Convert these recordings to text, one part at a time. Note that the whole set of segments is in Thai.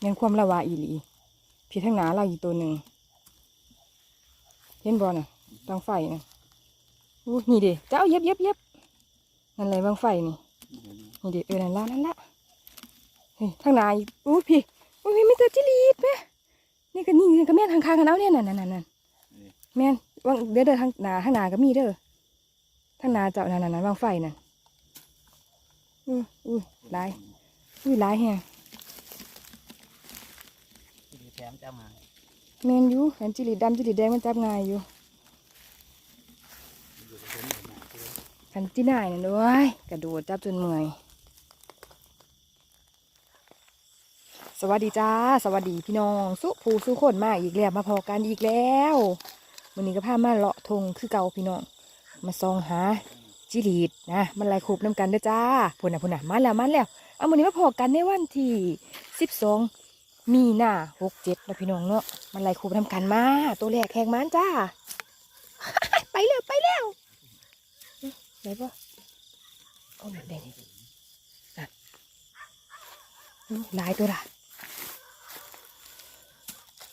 เงินความละวาอีหลีพี่ทั้งหนาเราอีกตัวหนึ่งเห็นบอลน่ะบางไฟน่ะอู้นี่เด้เจ้าเย็บเย็บเย็บนั่นเลยบางไฟนี่นี่เด้เออนั่นละนั่นละเฮ้ยทั้งหนาอีกอู้พี่อู้พี่ไม่เจอจิลีดไหมนี่ก็นี่ก็แม่ทางคางกันเอาเนี่ยนั่นนั่นนั่นนั่นแม่นวางเด้อเด้อทางหนาทางหนาก็มีเด้อทางหนาเจ้านั่นนั่นนั่นบางไฟนั่นอู้อู้หลายอู้หลายแฮง มจับง่ายแมนอยู่แหลนจิริดำจิริแดงมันจับง่ายอยู่ขันที่ไหนนะด้วยกระโดดจับจนเมื่อยสวัสดีจ้า สวัสดีพี่น้อง สุภูสุคนมากอีกแล้วมาพอกันอีกแล้ววันนี้ก็พามาเลาะทงคือเก่าพี่น้อง มาซองหาจิรีดนะมันลายคูบน้ำกันด้วยจ้าพูนนะพูนนะมาแล้วมาแล้วเอาวันนี้มาพอกันในวันที่สิบสอง มีหน้าหกเจ็ดนะพี่น้องเนาะมันไหลคูไปทำกันมา ตัวแรกแข่งมันจ้า ไปแล้วไปแล้วไหนปะโอ้ยเด่นหลายตัวละ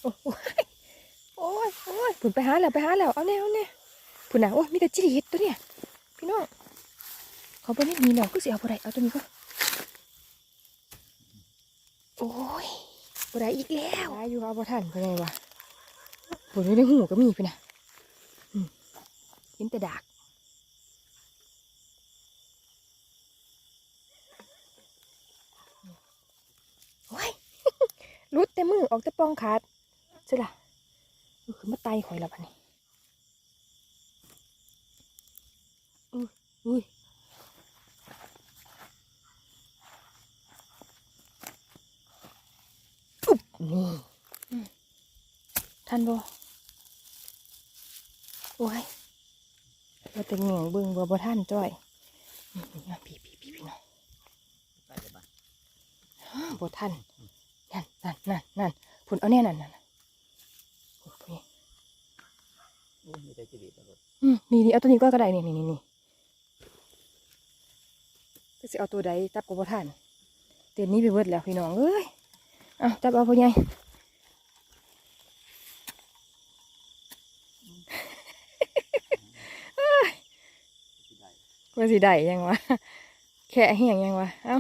โอ้ยโอ้ยโอ้ยผุนไปหาแล้วไปหาแล้วเอาแน่เอาแน่ผุนหนาโอ้ยมีแต่จิริตตัวเนี่ยพี่น้องเขาไม่ได้มีหนองก็เสียเอาไปเอาตัวนี้ก็โอ้ย บ่ได้อีกแล้วได้อยู่เอาบ่ทันเป็นไงวะผุนอยู่ในหูก็มีพี่น่ะอืมเห็นแต่ดากโอ้ยรุดแต่มือออกแต่ปองขาดใช่ล่ะเออคือมาไตข่อยแล้วพันนี้อุ้ยอุ้ยอุ๊บ นี่อืมท่านบ่โอ้ยว่าแต่เหงี่ยงเบิ่งบ่บ่ท่านจ้อยอืมนี่พี่พี่พี่พี่น้องใกล้จะบ้านอ้าวบ่ทันนั่นนั่นนั่นนั่นผุนเอาแน่นั่นนั่นน่ะพุ่นพุ่นนี่อู้มีแต่จิริตแล้วก็อืมนี่นี่เอาตัวนี้ก็ก็ได้นี่นี่นี่นี่ก็สิเอาตัวใดจับก็บ่ทันเตือนนี้ไปเบิดแล้วพี่น้องเอ้ยเอาจับเอาพ่อใหญ่ที่ได้ว่าสิได้ยังวะแค่เหียงยังวะเอ้า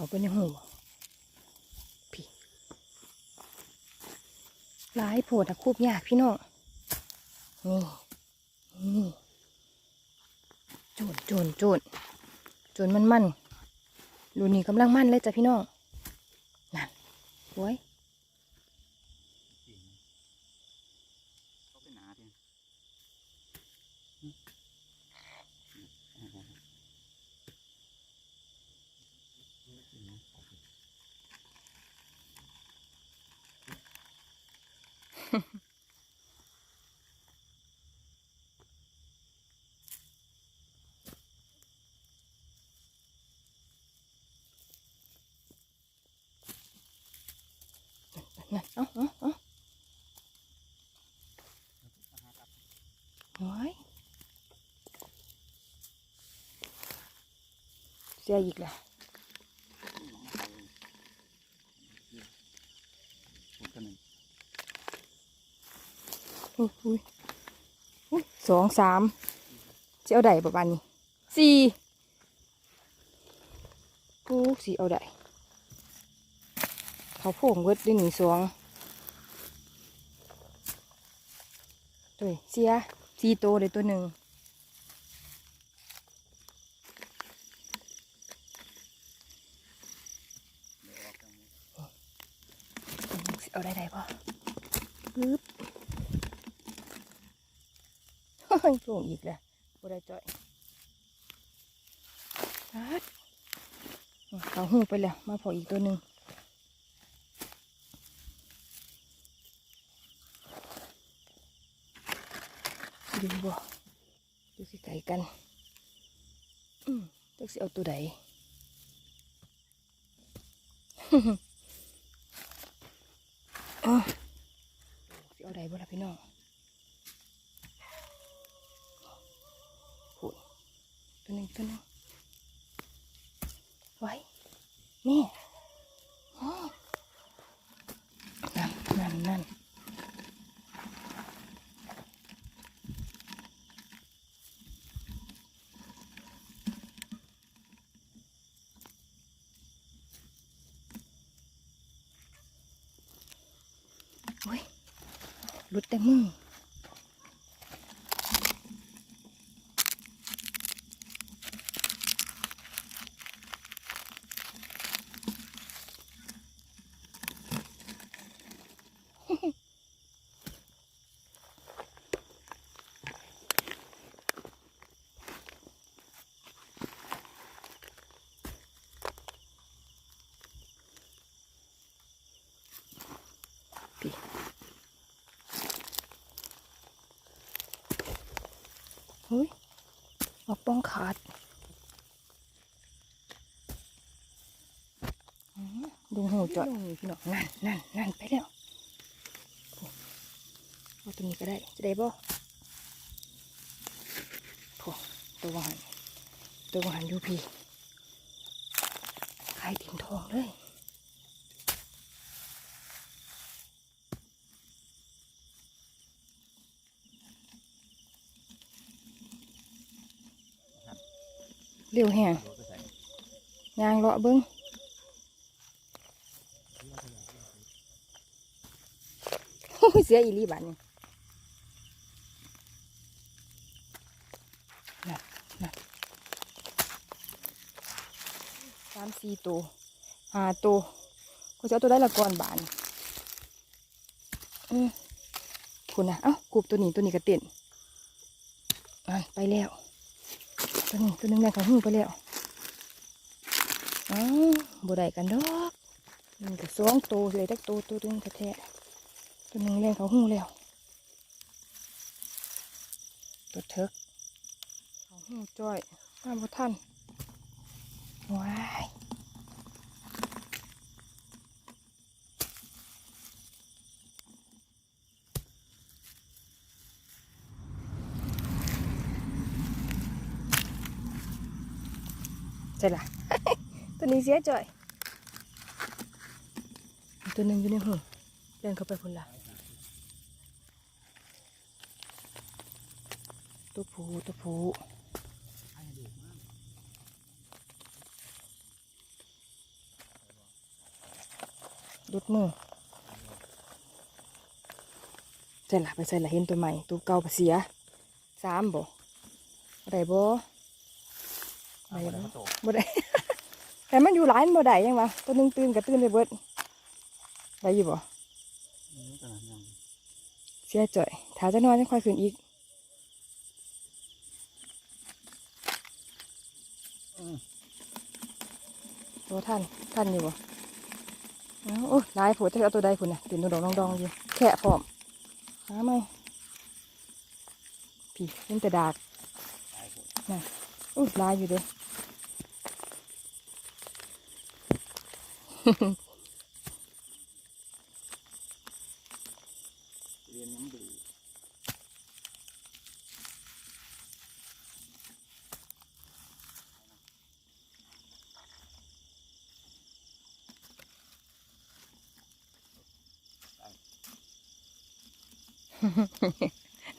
เขาเป็นยังหูพี่หลายโผดอะคูบยากพี่น้องนี่นี่โจนโจนโจนโจนมันมันรูนี่กำลังมันเลยจ้ะพี่น้องนั่นโว้ย จริงเขาเป็นหนาเพียงนั่นเอ้าเอ้าเอ้าโว้ย เสียอีกแล้วผมก็หนึ่งอุ้ยสองสามเจะเอาได้ประมาณนี้สี่ปุ๊กสี่เอาได้เขาโผงเวิร์ดได้หนีสองตัวเสียสี่โตเลยตัวหนึ่งสิเอาได้ได้ป่ะปึ๊บ เฮ้ยโผงอีกแล้วบ่ได้จ่อยเขาหูไปแล้ว มาพออีกตัวหนึ่งดูบ่ดูสิไก่กันอืมจักสิเอาตัวใดเอ้าสิเอาใดบ่ล่ะพี่น้องพูด ตัวหนึ่งตัวหนึ่งไว้ นี่นั่นนั่นนั่นโอ้ยหลุดแต่มือ เอาป้องขาดดูหูจอดพี่น้องนั่นนั่นนั่นไปแล้วเอาตัวนี้ก็ได้จะได้บ่โอ้ตัววหันตัววหันอยู่พี่ไข่ติ่มทองเลย เร็วแฮงรถไปใส่ยางเลาะเบิ้งเสียอีลีบัดนี่สามสี่ตัวห้าตัวกูจะเอาตัวได้ละก่อนบานอืมคุณนะเอ้ากรูบตัวนี้ตัวนี้ก็เต้นไปแล้ว ตัวนี้ตัวนึงแรงของหูไปแล้วอ้าวบ่ได้กันดอกมันก็สองตัวเลยตักตัวตัวนึงแท้ๆตัวนึงแรงเขาหูแล้ว ตัวเถิกเขาหูจ้อยมาบ่ทันว้าย ใช่ละตัวนี้เสียจ่อย ตัวนึงอยู่ในหูเดินเข้าไปพุ่นละตัวผูตัวผูดุดมือใช่ละไปใส่ละเห็นตัวใหม่ตัวเก่าไปเสียสามบ่ได้บ่เอาไปแล้วก็โตบ่ได้แต่มันอยู่หลายมันบ่ได้ยังวะตัวหนึงตื่นก็ตื่นไปเบิดได้อยู่บ่อืมกันยังเสียจ่อยถ้าจะนอนจะค่อยขึ้นอีกอืมตัวท่านท่านอยู่บ่อ้าวโอ้ยหลายผัวจะเอาตัวใดคุณน่ะตื่นตัวดองดองๆอยู่แค่พร้อมหาไหมพี่เห็นแต่ดากตายหมดอุ้ยหลายอยู่เด้ เรียนน้ำดื้อ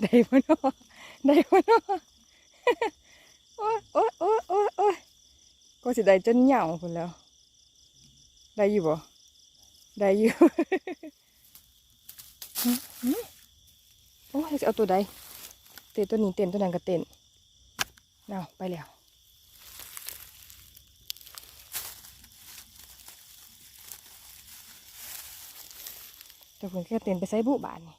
ได้บ่เนาะได้บ่เนอโอ้ยโอ้ยโอ้ยโอ้ยก็สิได้จนเหงาพุ่นแล้ว ได้อยู่บ่ได้อยู่โอ้ยจะเอาตัวใดเต้นตัวนี้เต้นตัวนั้นก็เต้นเอาไปแล้วแต่เพิ่นแค่เต้นไปใส่บุบานนี่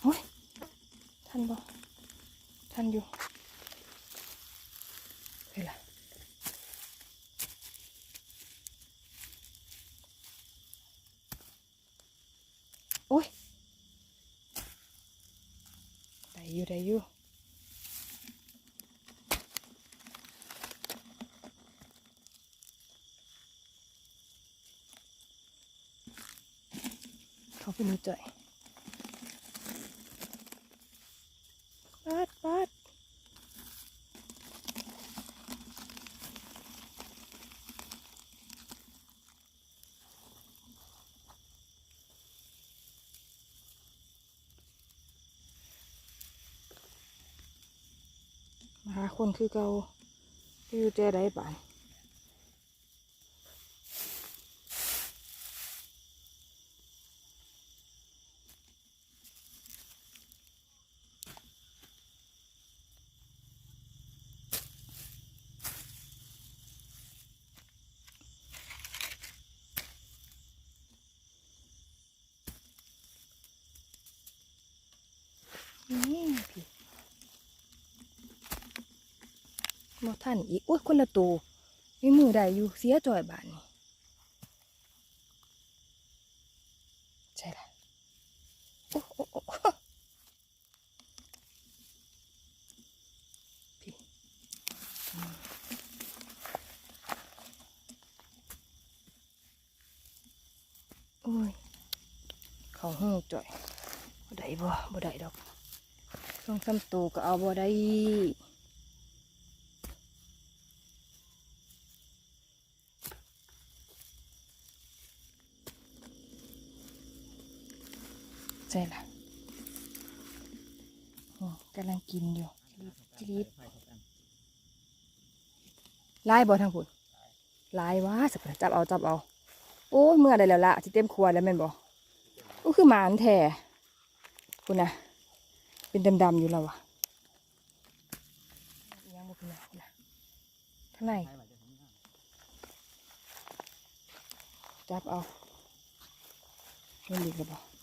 โอ้ยทันบ่ ทันอยู่เห็นละโอ้ยได้อยู่ได้อยู่เขาเป็นหนูจ่อย คนคือเก่าอยู่เจอได้บ้าน นี่พี่บ่ ท่านอีกอุ้ยคนละตัวมีมือใดอยู่เสียจอยบานนี่ใช่ละโอ้โอ้โอ้โอ้ย เขาหูจ่อยบ่ได้บ่บ่ได้ดอกสองสามตัวก็เอาบ่ได้ ใช่ละโอ้กำลังกินอยู่จิริดลายบ่ทางผุนลายวะสับปจับเอาจับเอาโอ้ยเมื่อได้แล้วละที่เต็มครัวแล้วแม่นบ่ก็คือหมานแท้คุณนะเป็นดำๆอยู่แล้ววะยังบ่เนไรนะข้างในจับเอาเล่นดีกระบอก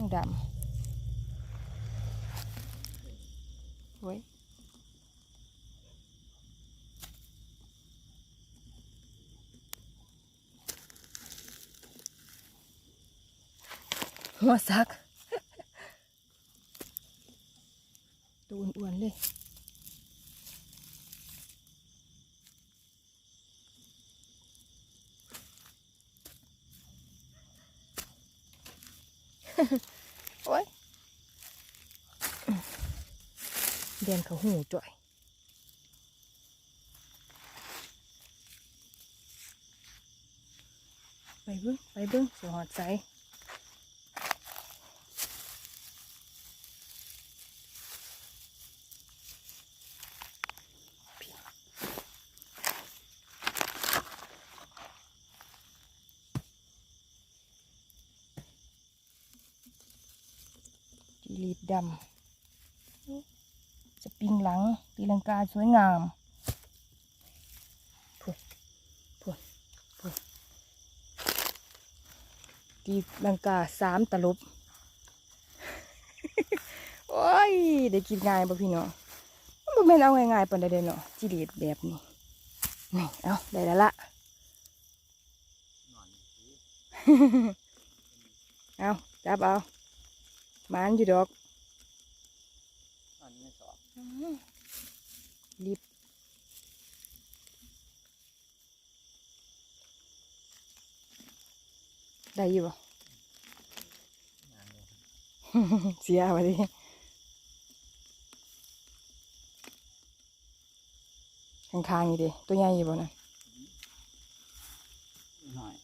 ต้องดำเว้ยหัวซักตัวอ้วนๆเลย โอ้ย เดียนเขาหูจ่อยไปเบิ้งไปเบิ้งสหอดใจจีรีดดำสปริังตีลังกาสวยงามพุ่นพุ่นพุ่นตีลังกาสามตลบ โอ้ยได้กินง่ายบ่พี่น้องมันบ่แม่นเอาง่ายๆปานใดเด้เนาะจีรีดแบบนี้นี่เอาได้แล้วละเอาจับเอามันอยู่ดอก รีบได้อยู่บ่เสียไปดิข้างๆนี่ดิตัวใหญ่อยู่บ่นะ หน่อย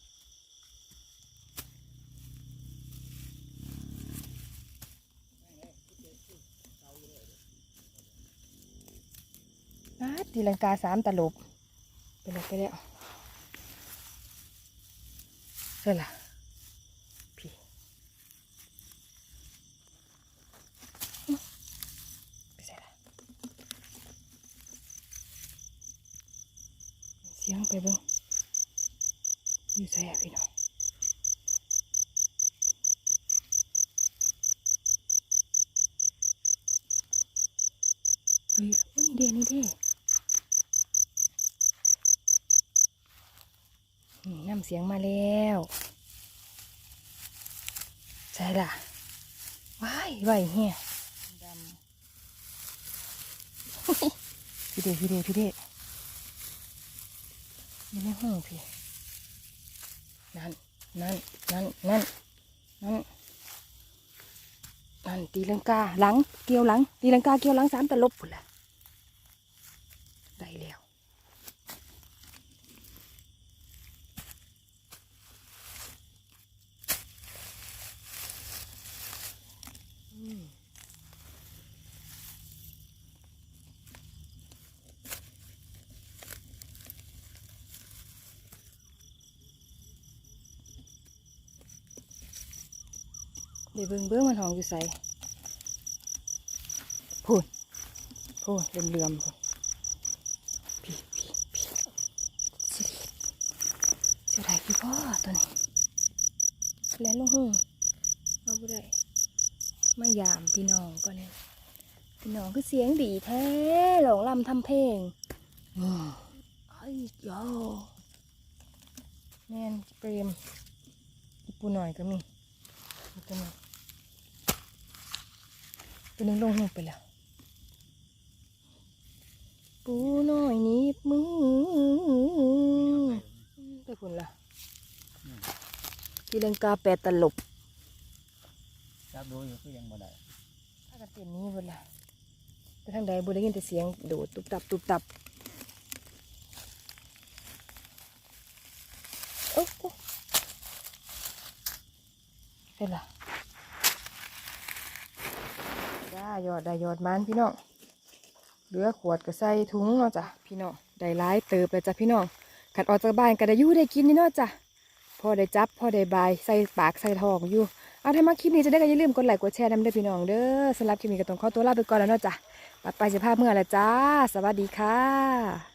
อาตี ลังกาสามตลบไปแล้วไปแล้วใช่ละพี่ไปใส่ละเสียงไปบิ่งอยู่ใส่พี่น้องเฮ้ยโอ้นี่เด้นี่เด้อืมน้ำ เสียงมาแล้วใช่ล่ะว้ายไหวเฮียดำพี่เดพี่เดพี่เดอยู่ในห้องพี่นั่นนั่นนั่นนั่นนั่นนั่นตีลังกาหลังเกี่ยวหลังตีลังกาเกี่ยวหลังสามตลบพุ่นละได้แล้ว เดี๋ยวเบิ้งเบิ้งมันหองอยู่ใส่พูดพูดเลื่อมๆพูดพี่พี่พี่สิริเสียดายพี่พ่อตัวนี้แล้วลงหูเอาบ่ได้มายามพี่น้องก็เนี่ย พี่น้องคือเสียงดีแท้หลงลำทำเพลงอืมไอ้ยโยแม่นเปรมอีปูหน่อยก็มีอีตัวนี้ตัวนึงลงหูไปแล้ว ปูน้อยหนีบมือไปผุนละทีลังกาแปดตลบจับดูอยู่ก็ยังบ่ได้ถ้ากันเต็นนี้หมดละ ไปทางใดบุได้ยินแต่เสียงโดดตุบตับตุบตับโอ้โอ้เป็นละจ้ยอดได้ยอดมันพี่น้องเหลือขวดก็ใส่ถุงเนาะจ้ะพี่น้องได้หลายเติบเลยจ้ะพี่น้องขัดออกจากบ้านก็ได้ยู่ได้กินนี่เนาะจ้ะพอได้จับพอได้บายใส่ปากใส่ทองอยู่เอาถ้ามาคลิปนี้จะได้ก็อย่าลืมกดไลค์กดแชร์นำเด้อพี่น้องเด้อสำหรับคลิปนี้ก็ต้องขอตัวลาไปก่อนแล้วเนาะจ้ะ ปัดไปจะภาพเมื่อละจ้า สวัสดีค่ะ